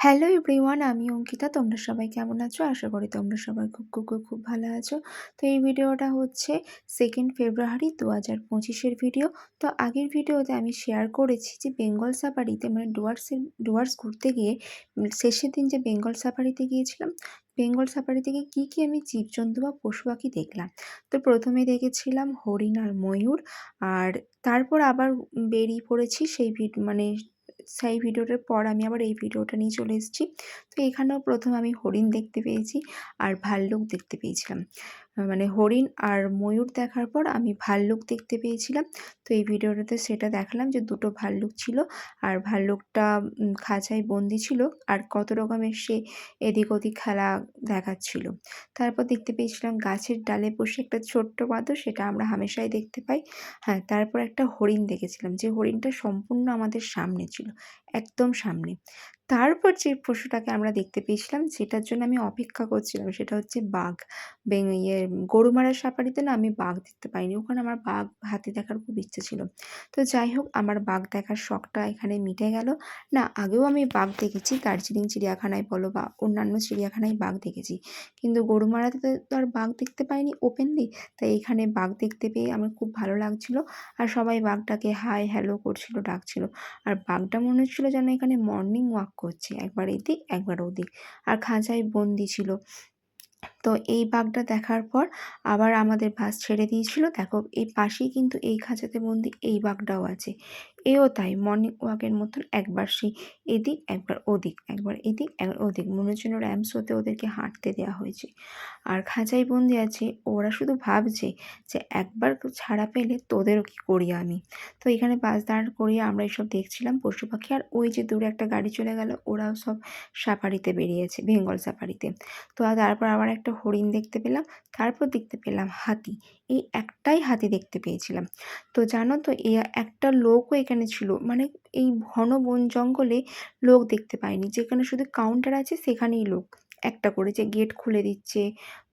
Hello everyone আমি অঙ্কিতা। তোমরা সবাই কেমন আছো? আশা করি তোমরা সবাই খুব খুব খুব ভালো আছো। তো এই ভিডিওটা হচ্ছে সেকেন্ড ফেব্রুয়ারি দু হাজার পঁচিশের ভিডিও তো আগের ভিডিওতে আমি শেয়ার করেছি যে বেঙ্গল সাফারিতে মানে ডুয়ার্সে ডুয়ার্স ঘুরতে গিয়ে শেষের দিন যে বেঙ্গল সাফারিতে গিয়েছিলাম বেঙ্গল সাফারি থেকে কী কী আমি জীবজন্তু বা পশু পাখি দেখলাম? তো প্রথমে দেখেছিলাম হরিণ আর ময়ূর। আর তারপর আবার বেরিয়ে পড়েছি সেই মানে সেই ভিডিওটার পর আমি আবার এই ভিডিওটা নিয়ে চলে এসেছি। তো এখানেও প্রথম আমি হরিণ দেখতে পেয়েছি আর ভাল্লুক দেখতে পেয়েছিলাম। মানে হরিণ আর ময়ূর দেখার পর আমি ভাল্লুক দেখতে পেয়েছিলাম। তো এই ভিডিওটাতে সেটা দেখালাম যে দুটো ভাল্লুক ছিল আর ভাল্লুকটা খাঁচায় বন্দি ছিল আর কত রকমের সে এদিক ওদিক খেলা দেখাচ্ছিল। তারপর দেখতে পেয়েছিলাম গাছের ডালে বসে একটা ছোট্ট বাঁদর, সেটা আমরা হামেশাই দেখতে পাই। হ্যাঁ তারপর একটা হরিণ দেখেছিলাম, যে হরিণটা সম্পূর্ণ আমাদের সামনে ছিল, একদম সামনে। তারপর যে পশুটাকে আমরা দেখতে পেয়েছিলাম সেটার জন্য আমি অপেক্ষা করছিলাম, সেটা হচ্ছে বাঘ। ইয়ে গরুমারা সাফারিতে না আমি বাঘ দেখতে পাইনি। ওখানে আমার বাঘ হাতি দেখার খুব ইচ্ছে ছিল। তো যাই হোক, আমার বাঘ দেখার শখটা এখানে মিটে গেল। না, আগেও আমি বাঘ দেখেছি, দার্জিলিং চিড়িয়াখানায় বলো বা অন্যান্য চিড়িয়াখানায় বাঘ দেখেছি। কিন্তু গরুমারাতে তো আর বাঘ দেখতে পাইনি ওপেনলি তাই এখানে বাঘ দেখতে পেয়ে আমার খুব ভালো লাগছিল। আর সবাই বাঘটাকে হাই হ্যালো করছিল, ডাকছিল। আর বাঘটা মনে হচ্ছিল যেন এখানে মর্নিং ওয়াক করছে। একবার এদিক একবার ওদিক। আর খাঁচায় বন্দি ছিল। তো এই বাঘটা দেখার পর আবার আমাদের বাস ছেড়ে দিয়েছিল। দেখো, এই পাশেই কিন্তু এই খাঁচাতে বন্দি এই বাঘটাও আছে। এও তাই মর্নিং ওয়াকের মতন একবার সেই এদিক, একবার ওদিক, একবার এদিক, একবার ওদিক। মনে হচ্ছে র্যাম্পস হতে ওদেরকে হাঁটতে দেওয়া হয়েছে। আর খাঁচাই বন্দি আছে, ওরা শুধু ভাবছে যে একবার ছাড়া পেলে তোদেরও কি করি আমি? তো এখানে বাস দাঁড় করিয়ে আমরা এইসব দেখছিলাম পশু পাখি। আর ওই যে দূরে একটা গাড়ি চলে গেল, ওরাও সব সাফারিতে বেরিয়েছে বেঙ্গল সাফারিতে তো তারপর আবার একটা হরিণ দেখতে পেলাম, তারপর দেখতে পেলাম হাতি। এই একটাই হাতি দেখতে পেয়েছিলাম। তো জানো তো, এ একটা লোকও এখানে ছিল। মানে এই ঘন বন জঙ্গলে লোক দেখতে পায়নি যেখানে শুধু কাউন্টার আছে, সেখানেই লোক। একটা করে যে গেট খুলে দিচ্ছে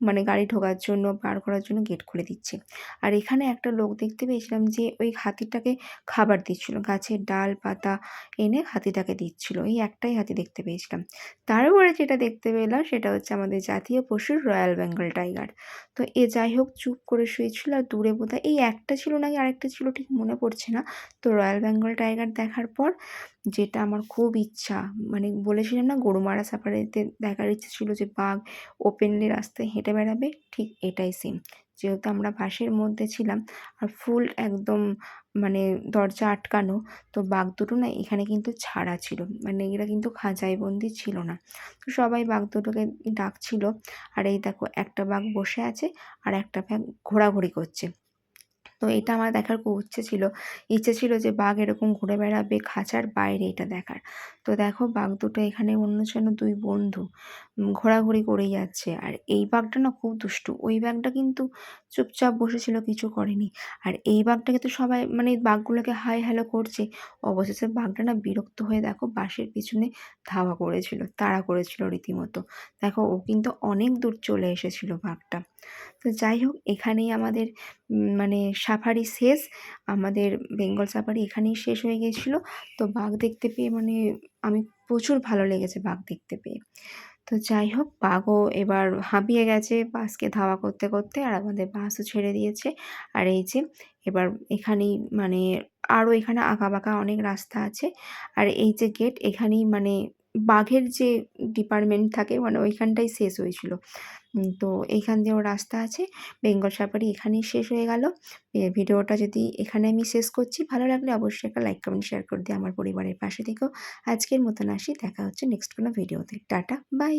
মানে গাড়ি ঢোকার জন্য পার করার জন্য গেট খুলে দিচ্ছে। আর এখানে একটা লোক দেখতে পেয়েছিলাম যে ওই হাতিটাকে খাবার দিচ্ছিল। গাছের ডাল, পাতা এনে হাতিটাকে দিচ্ছিল। এই একটাই হাতি দেখতে পেয়েছিলাম। তারপরে যেটা দেখতে পেলাম সেটা হচ্ছে আমাদের জাতীয় পশুর রয়্যাল বেঙ্গল টাইগার তো এ যাই হোক, চুপ করে শুয়েছিল আর দূরে বোধহয় এই একটা ছিল নাকি আরেকটা ছিল ঠিক মনে পড়ছে না। তো রয়্যাল বেঙ্গল টাইগার দেখার পর যেটা আমার খুব ইচ্ছা মানে বলেছিলাম না গরুমারা সাফারিতে দেখার ইচ্ছা ছিল যে বাঘ ওপেনলি রাস্তায় হেঁটে বেড়াবে, ঠিক এটাই সেম যেহেতু আমরা বাসের মধ্যে ছিলাম আর ফুল একদম মানে দরজা আটকানো, তো বাঘ দুটো না এখানে কিন্তু ছাড়া ছিল। মানে এরা কিন্তু খাঁচায় বন্দি ছিল না। তো সবাই বাঘ দুটোকে ডাকছিল, আর এই দেখো একটা বাঘ বসে আছে আর একটা বাঘ ঘোরাঘুরি করছে। তো এটা আমার দেখার খুব ইচ্ছে ছিল। ইচ্ছে ছিল যে বাঘ এরকম ঘুরে বেড়াবে খাঁচার বাইরে এটা দেখার। তো দেখো বাঘ দুটো এখানে অন্য জন্য দুই বন্ধু ঘোরাঘুরি করেই যাচ্ছে। আর এই বাঘটা না খুব দুষ্টু। ওই বাঘটা কিন্তু চুপচাপ বসেছিল, কিছু করেনি। আর এই বাঘটাকে তো সবাই মানে বাঘগুলোকে হাই হ্যালো করছে। অবশেষে বাঘটা না বিরক্ত হয়ে দেখো বাঁশের পিছনে ধাওয়া করেছিল, তাড়া করেছিল রীতিমতো। দেখো ও কিন্তু অনেক দূর চলে এসেছিল বাঘটা। তো যাই হোক, এখানেই আমাদের মানে সাফারি শেষ। আমাদের বেঙ্গল সাফারি এখানেই শেষ হয়ে গিয়েছিল। তো বাঘ দেখতে পেয়ে মানে আমি প্রচুর ভালো লেগেছে বাঘ দেখতে পেয়ে। তো যাই হোক বাঘও এবার হাঁপিয়ে গেছে বাসকে ধাওয়া করতে করতে আর আমাদের বাসও ছেড়ে দিয়েছে। আর এই যে এবার এখানেই মানে আরও এখানে আঁকা বাঁকা অনেক রাস্তা আছে। আর এই যে গেট এখানেই মানে বাঘের যে ডিপার্টমেন্ট থাকে মানে ওইখানটাই শেষ হয়েছিল। তো এইখান দিয়েও রাস্তা আছে, বেঙ্গল সাফারি এখানেই শেষ হয়ে গেল। ভিডিওটা যদি এখানে আমি শেষ করছি, ভালো লাগলে অবশ্যই একটা লাইক কমেন্ট শেয়ার করে দিয়ে আমার পরিবারের পাশে থেকেও আজকের মতন আসি, দেখা হচ্ছে নেক্সট কোনো ভিডিওতে। Tata bye